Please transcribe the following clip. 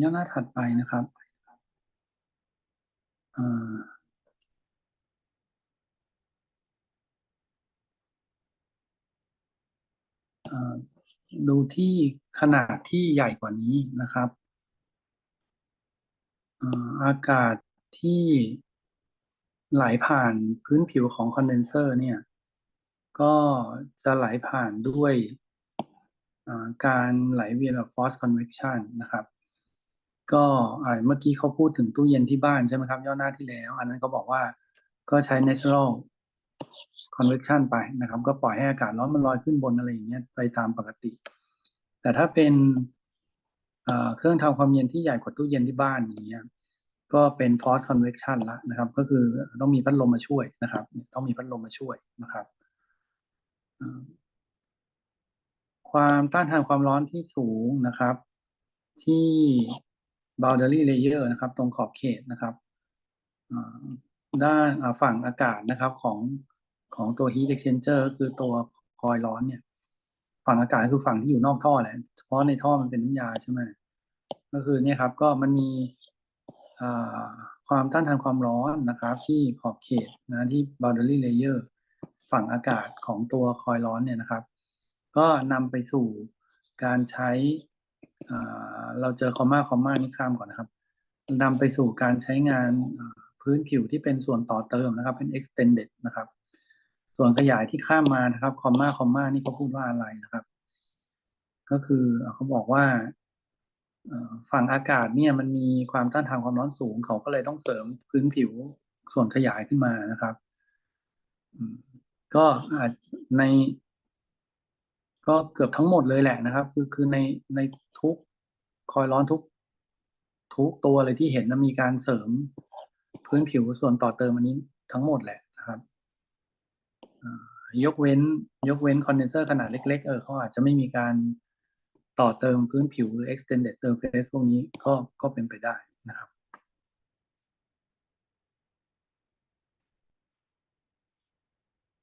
ย่อหน้าถัดไปนะครับอ่าดูที่ขนาดที่ใหญ่กว่านี้นะครับอ่าอากาศที่ไหลผ่านพื้นผิวของคอนเดนเซอร์เนี่ย ก็จะไหลผ่านด้วย การไหลเวียนแบบ force convection นะครับ ก็เมื่อกี้เขาพูดถึงตู้เย็นที่บ้านใช่ไหมครับ ย่อหน้าที่แล้ว อันนั้นก็บอกว่าก็ใช้ natural convection ไปนะครับ ก็ปล่อยให้อากาศร้อนมันลอยขึ้นบนอะไรอย่างเงี้ยไปตามปกติ แต่ถ้าเป็นเครื่องทำความเย็นที่ใหญ่กว่าตู้เย็นที่บ้านอย่างเงี้ยก็เป็น force convection ละนะครับ ก็คือต้องมีพัดลมมาช่วยนะครับ ต้องมีพัดลมมาช่วยนะครับ ความต้านทานความร้อนที่สูงนะครับ ที่ boundary layer นะครับ ตรงขอบเขตนะครับด้านฝั่งอากาศนะครับของของตัว heat exchanger คือตัวคอยล์ร้อนเนี่ย ฝั่งอากาศคือฝั่งที่อยู่นอกท่อแหละเฉพาะในท่อมันเป็นน้ำยาใช่ไหมก็คือเนี่ยครับก็มันมีความต้านทานความร้อนนะครับ ที่ขอบเขตนะที่ boundary layer ฝั่งอากาศของตัวคอยล์ร้อนเนี่ยนะครับ ก็นำไปสู่การใช้เราเจอคอมมาคอมมานี่ข้ามก่อนนะครับนำไปสู่การใช้งานพื้นผิวที่เป็นส่วนต่อเติมนะครับ เป็น extended นะครับ ส่วนขยายที่ข้ามมานะครับคอมมาคอมมานี่เขาพูดว่าอะไรนะครับ ก็คือเขาบอกว่าฝั่งอากาศเนี่ยมันมีความต้านทานความร้อนสูง เขาก็เลยต้องเสริมพื้นผิวส่วนขยายขึ้นมานะครับก็ใน ก็เกือบทั้งหมดเลยแหละนะครับ คือคือในในทุกคอยร้อนทุก ทุกตัวเลยที่เห็นนะมีการเสริมพื้นผิวส่วนต่อเติมอันนี้ทั้งหมดแหละนะครับยกเว้น ยกเว้นคอนเดนเซอร์ขนาดเล็ก ๆ เออเขาอาจจะไม่มีการต่อเติมพื้นผิวหรือ extended surface พวกนี้ก็ก็เป็นไปได้นะครับ